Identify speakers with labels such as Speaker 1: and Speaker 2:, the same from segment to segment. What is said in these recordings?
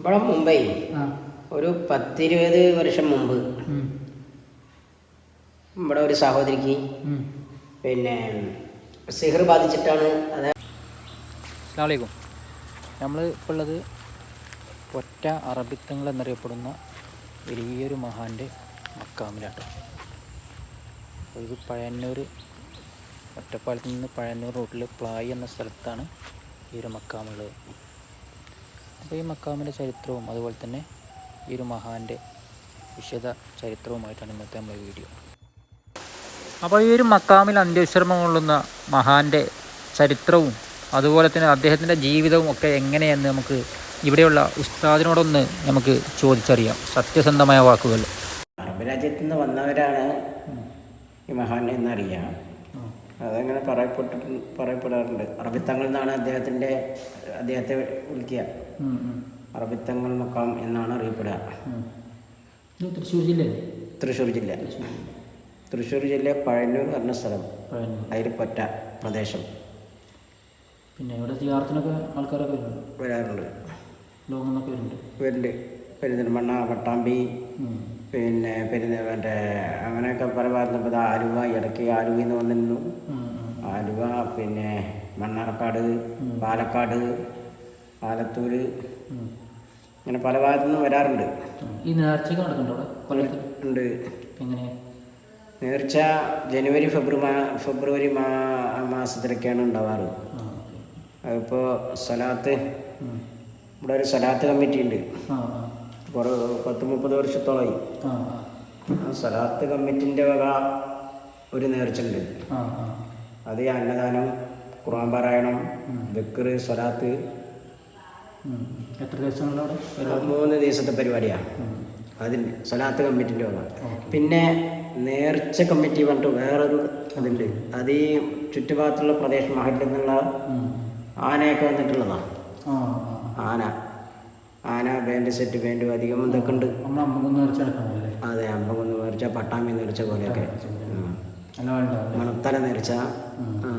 Speaker 1: ഇവിടെ മുംബൈ. ഒരു പത്തിരുപത് വർഷം മുമ്പ്. ഇവിടെ ഒരു സഹോദരിക്ക്. പിന്നെ സിഹർ ബാധിച്ചിട്ടാണ് അത്
Speaker 2: നമ്മൾ ഇപ്പോൾ ഉള്ളത് ഒറ്റ അറബിത്തങ്ങൾ എന്നറിയപ്പെടുന്ന വലിയൊരു മഹാന്റെ മക്കാമിലാട്ടോ. ഇത് പഴയന്നൂർ ഒറ്റപ്പാലത്ത് നിന്ന് പഴയന്നൂർ റൂട്ടിൽ പ്ലായി എന്ന സ്ഥലത്താണ് ഈ ഒരു മക്കാമുള്ളത്. അപ്പോൾ ഈ മക്കാമിന്റെ ചരിത്രവും അതുപോലെ തന്നെ ഈ ഒരു മഹാന്റെ വിശദ ചരിത്രവുമായിട്ടാണ് ഇന്നത്തെ നമ്മുടെ വീഡിയോ അപ്പോൾ ഈ ഒരു മക്കാമിൽ അന്ത്യവിശ്രമം കൊള്ളുന്ന മഹാന്റെ ചരിത്രവും അതുപോലെ തന്നെ അദ്ദേഹത്തിന്റെ ജീവിതവും ഒക്കെ എങ്ങനെയെന്ന് നമുക്ക് ഇവിടെയുള്ള ഉസ്താദിനോടൊന്ന് നമുക്ക് ചോദിച്ചറിയാം. സത്യസന്ധമായ വാക്കുകൾ.
Speaker 1: അറബ് നിന്ന് വന്നവരാണ് ഈ മഹാൻ എന്നറിയാം. അതങ്ങനെ പറയപ്പെട്ടിട്ട് പറയപ്പെടാറുണ്ട്. അറബിത്തങ്ങൾ എന്നാണ് അദ്ദേഹത്തിന്റെ അദ്ദേഹത്തെ വിളിക്കുക. അറബിത്തങ്ങൾ മക്കാം എന്നാണ് അറിയപ്പെടുക.
Speaker 2: തൃശ്ശൂർ ജില്ല
Speaker 1: തൃശ്ശൂർ ജില്ല. തൃശ്ശൂർ ജില്ല. പഴന്നൂർ പറഞ്ഞ സ്ഥലം. അതിരിപ്പറ്റ പ്രദേശം.
Speaker 2: പിന്നെ ഇവിടെ സിയാർത്തിനൊക്കെ ആൾക്കാരൊക്കെ വരുന്നുണ്ട്.
Speaker 1: വരാറുണ്ട്.
Speaker 2: ലോകം വരുന്നുണ്ട്.
Speaker 1: വരുന്നുണ്ട്. പെരുന്തൽമണ്ണ പട്ടാമ്പി പിന്നെ പെരുന്ന മറ്റേ അങ്ങനെയൊക്കെ പല ഭാഗത്തും ആലുവ ഇടയ്ക്ക് ആലുവയിൽ നിന്ന് വന്നിരുന്നു. ആലുവ പിന്നെ മണ്ണാർക്കാട് പാലക്കാട് ആലത്തൂർ അങ്ങനെ പല ഭാഗത്തു നിന്ന് വരാറുണ്ട്.
Speaker 2: ഈ നേർച്ച
Speaker 1: ഉണ്ട്.
Speaker 2: എങ്ങനെ?
Speaker 1: നേർച്ച ജനുവരി ഫെബ്രുവരി ഫെബ്രുവരി മാ മാസത്തിലൊക്കെയാണ് ഉണ്ടാവാറ്. അതിപ്പോൾ സ്വലാത്ത് ഇവിടെ ഒരു സ്വലാത്ത് കമ്മിറ്റി ഉണ്ട് കുറേ പത്ത് മുപ്പത് വർഷത്തോളമായി സ്വലാത്ത് കമ്മിറ്റിന്റെ വക ഒരു
Speaker 2: ആ
Speaker 1: അത് അന്നദാനം ഖുർആൻ പാരായണം ദക്കറ് സ്വലാത്ത്.
Speaker 2: എത്ര ദിവസങ്ങളിലവിടെ
Speaker 1: ഒരു മൂന്ന് ദിവസത്തെ പരിപാടിയാണ് അതിന് സലാത്ത് കമ്മിറ്റിന്റെ വക. പിന്നെ നേർച്ച കമ്മിറ്റി പറഞ്ഞിട്ട് വേറൊരു അതുണ്ട്. അത് ഈ ചുറ്റുഭാഗത്തുള്ള പ്രദേശം മഹലിൽ നിന്നുള്ള ആനയൊക്കെ വന്നിട്ടുള്ളതാണ് ആന. ആന ബാൻഡ് സെറ്റ് ബാൻഡ് അധികം ഇതൊക്കെ ഉണ്ട്. അതെ അമ്പകുന്ന് നേർച്ച പട്ടാമ്പി നേർച്ച പോലെയൊക്കെ. മണത്തല നേർച്ച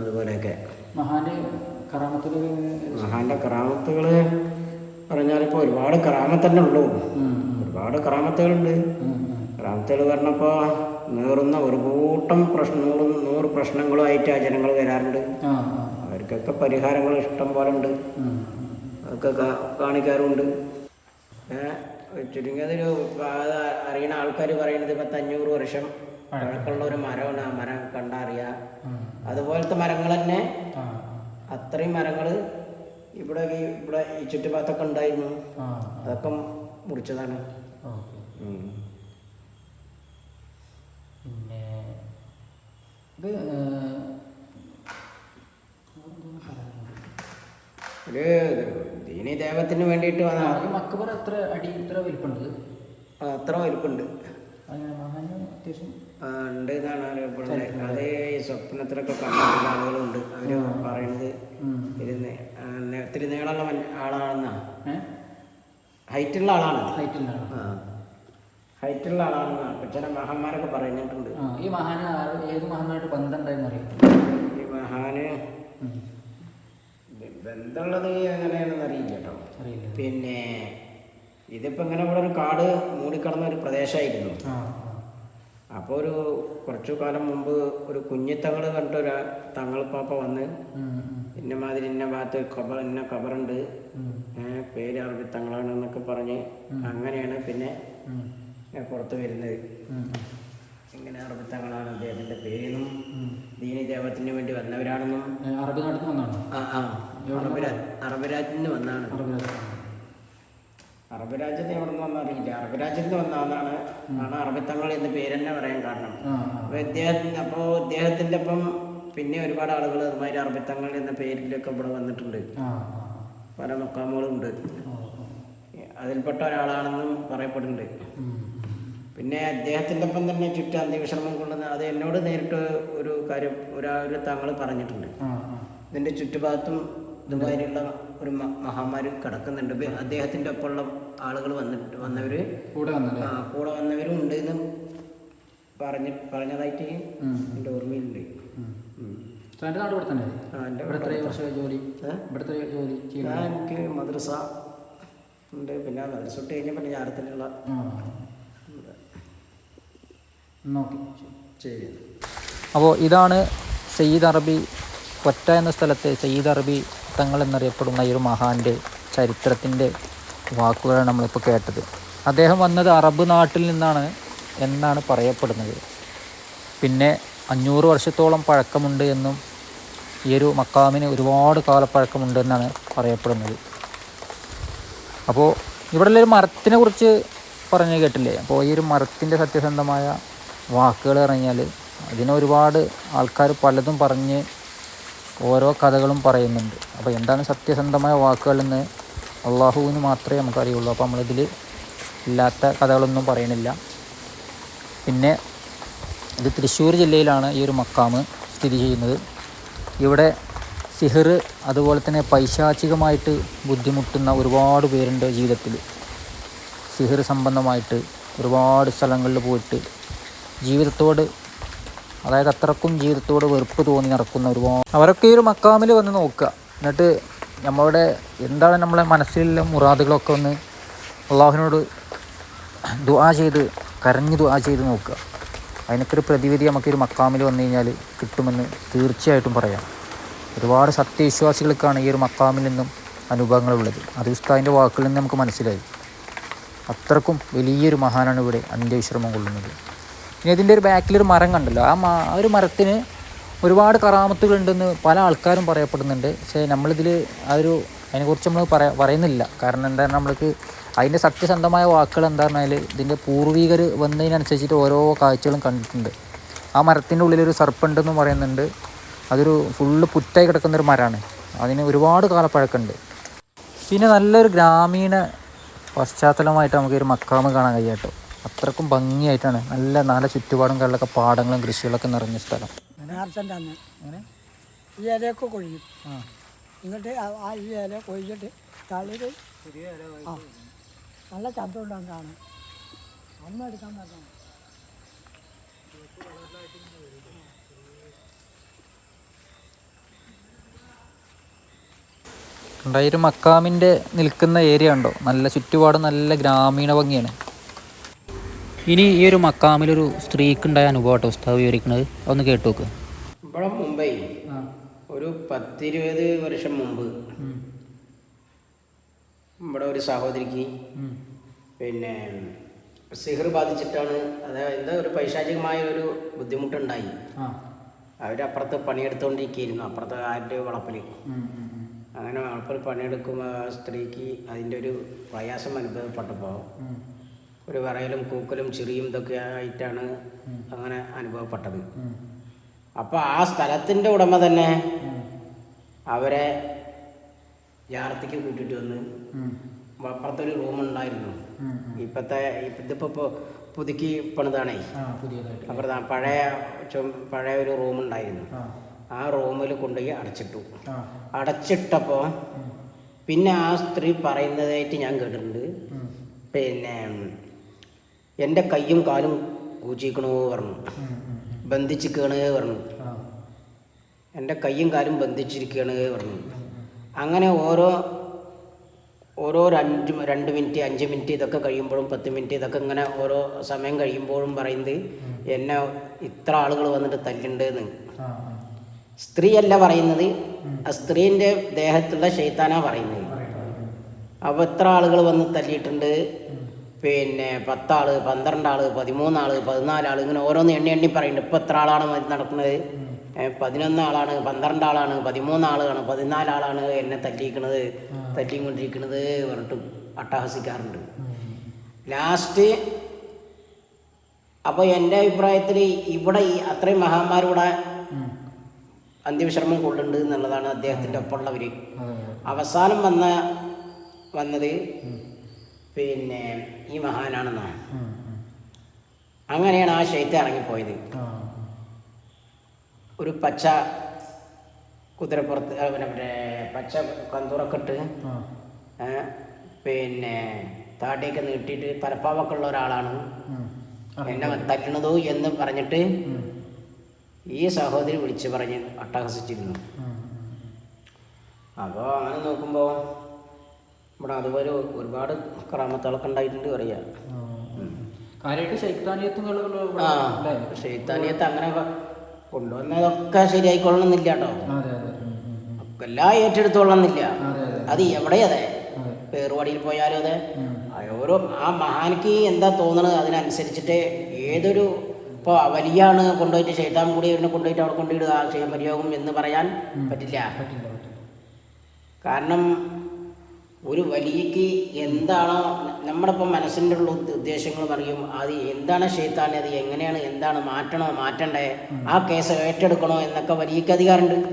Speaker 1: അതുപോലെയൊക്കെ.
Speaker 2: മഹാന്റെ
Speaker 1: കറാമത്തുകൾ പറഞ്ഞാൽ പറഞ്ഞാലിപ്പോൾ ഒരുപാട് കറാമത്തന്നെ ഉള്ളൂ. ഒരുപാട് കറാമത്തുകളുണ്ട്. കറാമത്തുകൾ പറഞ്ഞപ്പോൾ നേറുന്ന ഒരു കൂട്ടം പ്രശ്നങ്ങളും നൂറ് പ്രശ്നങ്ങളുമായിട്ട് ആ ജനങ്ങൾ വരാറുണ്ട്. അവർക്കൊക്കെ പരിഹാരങ്ങൾ ഇഷ്ടം പോലെ ഉണ്ട്.
Speaker 2: ഉം.
Speaker 1: അതൊക്കെ കാ- കാണിക്കാറുമുണ്ട് അറിയണ ചുരുങ്ങിയതൊരു അറിയുന്ന ആൾക്കാർ പറയുന്നത് പത്തഞ്ഞൂറ് വർഷം പഴക്കമുള്ള ഒരു മരമാണ്. ആ മരം കണ്ടറിയാം. അതുപോലത്തെ മരങ്ങൾ തന്നെ അത്രയും മരങ്ങൾ ഇവിടെ ഈ ഇവിടെ ഈ ചുറ്റുപാത്തൊക്കെ ഉണ്ടായിരുന്നു. അതൊക്കെ മുറിച്ചതാണ്.
Speaker 2: പിന്നെ ഇത്
Speaker 1: ഒരു ദീനി ദേവത്തിന് വേണ്ടിയിട്ട്
Speaker 2: ആ,
Speaker 1: വന്ന
Speaker 2: ഈ എത്ര അടി ഇത്ര വലിപ്പുണ്ട്?
Speaker 1: അത്ര വലിപ്പുണ്ട്. ഉണ്ട് എന്നാണ് അറിയപ്പെടുന്നത് അത് ഈ സ്വപ്നത്തിലൊക്കെ കണ്ടിട്ടുള്ള ആളുകളുണ്ട്. അവർ പറയുന്നത്. ഇരുന്ന് ഒത്തിരി ഇത്തിരി നീളമുള്ള മൻ- ആളാണെന്നാ. ഹൈറ്റുള്ള ആളാണ്. ഹൈറ്റുള്ള ഹൈറ്റുള്ള ആളാണെന്നാ ഇപ്പൊ ചില മഹാന്മാരൊക്കെ പറഞ്ഞിട്ടുണ്ട്.
Speaker 2: ഈ മഹാന് ഏത് മഹാനായിട്ട് ബന്ധം ഉണ്ടായെന്ന് അറിയാം?
Speaker 1: ഈ മഹാന് ബന്ധമുള്ളത് എങ്ങനെയാണെന്ന് അറിയില്ല കേട്ടോ.
Speaker 2: അറിയില്ല.
Speaker 1: പിന്നെ ഇതിപ്പോൾ ഇങ്ങനെ ഇവിടെ ഒരു കാട് മൂടിക്കിടന്ന ഒരു പ്രദേശമായിരുന്നു. അപ്പോൾ ഒരു കുറച്ചു കാലം മുമ്പ് ഒരു കുഞ്ഞിത്തങ്ങൾ കണ്ടിട്ട് ഒരു തങ്ങൾപ്പാപ്പ വന്ന്. ഇന്ന മാതിരി ഇന്ന ഭാഗത്ത് കബർ ഇന്ന കബറുണ്ട്. പേര് അറബി തങ്ങളാണ് എന്നൊക്കെ പറഞ്ഞ് അങ്ങനെയാണ് പിന്നെ പുറത്തു വരുന്നത്. ഇങ്ങനെ അറബി തങ്ങളാണ് അദ്ദേഹത്തിന്റെ പേരെന്നും ദീനി ദേവത്തിന് വേണ്ടി വന്നവരാണെന്നും
Speaker 2: അറബി നടത്തുന്നതാണ്
Speaker 1: ആ ആ. അറബ് അറബ് രാജ്യത്ത് നിന്ന് വന്നാണ്.
Speaker 2: അറബി
Speaker 1: രാജ്യത്ത് എവിടെ നിന്ന് വന്നറിയില്ല അറബ് രാജ്യത്ത് വന്നതാണ് ആണ് അറബിത്തങ്ങൾ എന്ന് പേര് തന്നെ പറയാൻ കാരണം.
Speaker 2: അപ്പൊ
Speaker 1: അപ്പോൾ ഇദ്ദേഹത്തിന് അപ്പോൾ ഇദ്ദേഹത്തിന്റെ ഒപ്പം പിന്നെ ഒരുപാട് ആളുകൾ അതുമാതിരി അറബിത്തങ്ങൾ എന്ന പേരിലൊക്കെ ഇവിടെ വന്നിട്ടുണ്ട്. പല മക്കാമുകളും ഉണ്ട് അതിൽപ്പെട്ട ഒരാളാണെന്നും പറയപ്പെടുന്നുണ്ട്. പിന്നെ അദ്ദേഹത്തിന്റെ ഒപ്പം തന്നെ ചുറ്റും അന്ത്യവിശ്രമം കൊള്ളുന്ന അത് എന്നോട് നേരിട്ട് ഒരു കാര്യം ഒരാൾ താങ്കൾ പറഞ്ഞിട്ടുണ്ട്. ഇതിന്റെ ചുറ്റുഭാഗത്തും ഇതുമാതിരിയുള്ള ഒരു മഹാമാരി കിടക്കുന്നുണ്ട്. അദ്ദേഹത്തിന്റെ അദ്ദേഹത്തിന്റെ ഒപ്പമുള്ള ആളുകൾ വന്നിട്ട് വന്നവർ
Speaker 2: കൂടെ വന്നല്ലേ?
Speaker 1: കൂടെ വന്നവരും ഉണ്ട് എന്ന് പറഞ്ഞ് പറഞ്ഞതായിട്ട് എന്റെ ഓർമ്മയിലുണ്ട്.
Speaker 2: എന്റെ നാട് ഇവിടെ തന്നെ ജോലി ജോലി
Speaker 1: ഞാൻ എനിക്ക് മദ്രസ ഉണ്ട്. പിന്നെ റിസോർട്ട് കഴിഞ്ഞാൽ പിന്നെ ഞാറത്തിലുള്ള ശരി.
Speaker 2: അപ്പോൾ ഇതാണ് സയ്യിദ് അറബി ഒറ്റ എന്ന സ്ഥലത്തെ സയ്യിദ് അറബി തങ്ങൾ എന്നറിയപ്പെടുന്ന ഈ ഒരു മഹാന്റെ ചരിത്രത്തിന്റെ വാക്കുകളാണ് നമ്മളിപ്പോൾ കേട്ടത്. അദ്ദേഹം വന്നത് അറബ് നാട്ടിൽ നിന്നാണ് എന്നാണ് പറയപ്പെടുന്നത്. പിന്നെ അഞ്ഞൂറ് വർഷത്തോളം പഴക്കമുണ്ട് എന്നും ഈ ഒരു മക്കാമിന് ഒരുപാട് കാലപ്പഴക്കമുണ്ട് എന്നാണ് പറയപ്പെടുന്നത്. അപ്പോൾ ഇവിടെയുള്ള ഒരു മരത്തിനെ കുറിച്ച് പറഞ്ഞു കേട്ടില്ലേ? അപ്പോൾ ഈ ഒരു മരത്തിന്റെ സത്യസന്ധമായ വാക്കുകൾ പറഞ്ഞാൽ അതിനെ ഒരുപാട് ആൾക്കാർ പലതും പറഞ്ഞ് ഓരോ കഥകളും പറയുന്നുണ്ട്. അപ്പോൾ എന്താണ് സത്യസന്ധമായ വാക്കുകളെന്ന് അള്ളാഹുവിന് മാത്രമേ നമുക്കറിയുള്ളൂ അപ്പോൾ നമ്മളിതിൽ ഇല്ലാത്ത കഥകളൊന്നും പറയണില്ല പിന്നെ ഇത് തൃശ്ശൂർ ജില്ലയിലാണ് ഈ ഒരു മക്കാമ് സ്ഥിതി ചെയ്യുന്നത്. ഇവിടെ സിഹർ അതുപോലെ തന്നെ പൈശാചികമായിട്ട് ബുദ്ധിമുട്ടുന്ന ഒരുപാട് പേരുണ്ട് ജീവിതത്തിൽ. സിഹർ സംബന്ധമായിട്ട് ഒരുപാട് സ്ഥലങ്ങളിൽ പോയിട്ട് ജീവിതത്തോട് അതായത് അത്രക്കും ജീവിതത്തോട് വെറുപ്പ് തോന്നി നടക്കുന്ന ഒരുപാട് അവരൊക്കെ ഈ ഒരു മക്കാമിൽ വന്ന് നോക്കുക. എന്നിട്ട് നമ്മളുടെ എന്താണ് നമ്മളെ മനസ്സിലുള്ള മുറാദുകളൊക്കെ ഒന്ന് അള്ളാഹുവിനോട് ദുആ ചെയ്ത് കരഞ്ഞ് ദുആ ചെയ്ത് നോക്കുക. അതിനൊക്കെ പ്രതിവിധി നമുക്കൊരു മക്കാമിൽ വന്നു കഴിഞ്ഞാൽ കിട്ടുമെന്ന് തീർച്ചയായിട്ടും പറയാം. ഒരുപാട് സത്യവിശ്വാസികൾക്കാണ് ഈ ഒരു മക്കാമിൽ നിന്നും അനുഭവങ്ങളുള്ളത്. അത് ഉസ്താദിന്റെ വാക്കുകളിൽ നിന്ന് നമുക്ക് മനസ്സിലായി. അത്രക്കും വലിയൊരു മഹാനാണ് ഇവിടെ അന്ത്യവിശ്രമം കൊള്ളുന്നത്. ഇനി ഇതിന്റെ ഒരു ബാക്കിൽ ഒരു മരം കണ്ടല്ലോ. ആ മാ ആ ഒരു മരത്തിന് ഒരുപാട് കറാമത്തുകളുണ്ടെന്ന് പല ആൾക്കാരും പറയപ്പെടുന്നുണ്ട്. പക്ഷേ നമ്മളിതിൽ ആ ഒരു അതിനെക്കുറിച്ച് നമ്മൾ പറയ പറയുന്നില്ല. കാരണം എന്താ നമ്മൾക്ക് അതിന്റെ സത്യസന്ധമായ വാക്കുകൾ എന്താ പറഞ്ഞാൽ ഇതിന്റെ പൂർവികർ വന്നതിനനുസരിച്ചിട്ട് ഓരോ കാഴ്ചകളും കണ്ടിട്ടുണ്ട്. ആ മരത്തിന്റെ ഉള്ളിലൊരു സർപ്പുണ്ടെന്ന് പറയുന്നുണ്ട്. അതൊരു ഫുള്ള് പുറ്റായി കിടക്കുന്നൊരു മരമാണ് അതിന് ഒരുപാട് കാലപ്പഴക്കമുണ്ട്. പിന്നെ നല്ലൊരു ഗ്രാമീണ പശ്ചാത്തലമായിട്ട് നമുക്ക് ഒരു മക്കാമ് കാണാൻ കഴിയും കേട്ടോ അത്രക്കും ഭംഗിയായിട്ടാണ്. നല്ല നല്ല ചുറ്റുപാടും കാര്യങ്ങളൊക്കെ പാടങ്ങളും കൃഷികളൊക്കെ നിറഞ്ഞ സ്ഥലം.
Speaker 3: നേർച്ചന്റെ അന്ന്. ഈ ഇലയൊക്കെ കൊഴിയും. എന്നിട്ട് ആ- ആ ഈ ഇല കൊഴിച്ചിട്ട് തളിര്. ആ. നല്ല ചന്തമുണ്ടാകും കാണാൻ. അന്ന് എടുക്കാൻ പറ്റണം
Speaker 2: ഉണ്ടായി ഒരു മക്കാമിന്റെ നിൽക്കുന്ന ഏരിയ ഉണ്ടോ നല്ല ചുറ്റുപാട് നല്ല ഗ്രാമീണ ഭംഗിയാണ്. ഇനി ഈ ഒരു മക്കാമിലൊരു സ്ത്രീക്കുണ്ടായ അനുഭവം കേട്ടോ ഉസ്താവ് വിവരിക്കുന്നത് അതൊന്ന് കേട്ടു നോക്ക്
Speaker 1: ഇവിടെ മുംബൈ. ഒരു പത്തിരുപത് വർഷം മുമ്പ്. ഇവിടെ ഒരു സഹോദരിക്ക്. പിന്നെ സിഹർ ബാധിച്ചിട്ടാണ് അതായത് എന്താ ഒരു പൈശാചികമായ ഒരു ബുദ്ധിമുട്ടുണ്ടായി. അവരപ്പുറത്ത് പണിയെടുത്തുകൊണ്ടിരിക്കുകയായിരുന്നു അപ്പുറത്തെ ആരുടെ വളപ്പിൽ അങ്ങനെ വളപ്പിൽ പണിയെടുക്കുമ്പോൾ ആ സ്ത്രീക്ക് അതിന്റെ ഒരു പ്രയാസം അനുഭവപ്പെട്ടപ്പോൾ ഒരു വിറയലും കൂക്കലും ചിറിയും ഇതൊക്കെ ആയിട്ടാണ് അങ്ങനെ അനുഭവപ്പെട്ടത്. അപ്പോൾ ആ സ്ഥലത്തിന്റെ ഉടമ തന്നെ അവരെ ജാർത്തിക്ക് കൂട്ടിയിട്ട് വന്ന് അപ്പുറത്തൊരു റൂം ഉണ്ടായിരുന്നു. ഇപ്പോഴത്തെ ഇതിപ്പോൾ ഇപ്പോൾ പുതുക്കി പണിതാണേ. അപ്പുറത്ത് പഴയ പഴയ ഒരു റൂം ഉണ്ടായിരുന്നു. ആ. റൂമിൽ കൊണ്ടുപോയി അടച്ചിട്ടു. അടച്ചിട്ടപ്പോൾ പിന്നെ ആ സ്ത്രീ പറയുന്നതായിട്ട് ഞാൻ കേട്ടിട്ടുണ്ട്. പിന്നെ എന്റെ കയ്യും കാലും കൂച്ചിക്കണോ പറഞ്ഞു. ബന്ധിച്ചിക്കണ് പറഞ്ഞു. എന്റെ കയ്യും കാലും ബന്ധിച്ചിരിക്കുകയാണ് പറഞ്ഞു. അങ്ങനെ ഓരോ ഓരോ രണ്ട് രണ്ട് മിനിറ്റ് അഞ്ച് മിനിറ്റ് ഇതൊക്കെ കഴിയുമ്പോഴും പത്ത് മിനിറ്റ് ഇതൊക്കെ ഇങ്ങനെ ഓരോ സമയം കഴിയുമ്പോഴും പറയുന്നത് എന്നെ ഇത്ര ആളുകൾ വന്നിട്ട് തല്ലുണ്ടെന്ന്. സ്ത്രീയല്ല പറയുന്നത്. ആ സ്ത്രീന്റെ ദേഹത്തുള്ള ശൈത്താനാ പറയുന്നത്. അപ്പോൾ എത്ര ആളുകൾ വന്ന് തല്ലിയിട്ടുണ്ട്? പിന്നെ പത്താൾ പന്ത്രണ്ടാൾ പതിമൂന്നാൾ പതിനാലാൾ ഇങ്ങനെ ഓരോന്ന് എണ്ണി എണ്ണി പറയുന്നുണ്ട് ഇപ്പം എത്ര ആളാണ് നടക്കുന്നത്? പതിനൊന്നാളാണ് പന്ത്രണ്ടാളാണ് പതിമൂന്നാളാണ് പതിനാലാളാണ് എന്നെ തല്ലിയിരിക്കണത് തല്ലിക്കൊണ്ടിരിക്കണത് പറഞ്ഞിട്ട് അട്ടഹസിക്കാറുണ്ട്. ലാസ്റ്റ് അപ്പോൾ എന്റെ അഭിപ്രായത്തിൽ ഇവിടെ ഈ അത്രയും മഹാന്മാരിവിടെ അന്ത്യവിശ്രമം കൊള്ളുന്നുണ്ട് എന്നുള്ളതാണ് അദ്ദേഹത്തിന്റെ ഒപ്പമുള്ളവർ അവസാനം വന്ന വന്നത് പിന്നെ ഈ മഹാനാണെന്നാണ് അങ്ങനെയാണ് ആ ശൈത്യം ഇറങ്ങിപ്പോയത്. ഒരു പച്ച കുതിരപ്പുറത്ത് പിന്നെ മറ്റേ പച്ച കന്തൂറൊക്കെ ഇട്ട് പിന്നെ താടിയൊക്കെ നീട്ടിയിട്ട് തലപ്പാവൊക്കെ ഉള്ള ഒരാളാണ്. എന്നെ തട്ടണതോ എന്ന് പറഞ്ഞിട്ട് ഈ സഹോദരി വിളിച്ച് പറഞ്ഞ് അട്ടഹസിച്ചിരുന്നു. അപ്പോൾ അങ്ങനെ നോക്കുമ്പോൾ ഇവിടെ അതുപോലെ ഒരുപാട് കറാമത്തുകളൊക്കെ ഉണ്ടായിട്ടുണ്ട് പറയാം. ശൈത്താനിയത്ത് അങ്ങനെ കൊണ്ടുവന്നതൊക്കെ ശരിയായിക്കൊള്ളണമെന്നില്ല കേട്ടോ. എല്ലാം ഏറ്റെടുത്തോളണമെന്നില്ല
Speaker 2: അതെ.
Speaker 1: എവിടെ അതെ? പേറുവാടിയിൽ പോയാലും അതെ. ആ ഓരോ ആ മഹാനിക്ക് എന്താ തോന്നണത്? അതിനനുസരിച്ചിട്ട് ഏതൊരു ഇപ്പോൾ വലിയാണ് കൊണ്ടുപോയിട്ട് ശൈത്താൻ കൂടി ഇവനെ കൊണ്ടുപോയിട്ട് അവിടെ കൊണ്ടുപോയിടുക ചെയ്യാൻ പരിയോഗം എന്ന് പറയാൻ പറ്റില്ല. കാരണം ഒരു വലിയക്ക് എന്താണോ നമ്മുടെ ഇപ്പം മനസ്സിന്റെ ഉള്ള ഉദ്ദ- ഉദ്ദേശങ്ങൾ പറയും അത് എന്താണ് ഷെയ്ത്താൻ അത് എങ്ങനെയാണ് എന്താണ് മാറ്റണോ മാറ്റണ്ടേ? ആ കേസ് ഏറ്റെടുക്കണോ എന്നൊക്കെ വലിയക്ക് അധികാരമുണ്ട്.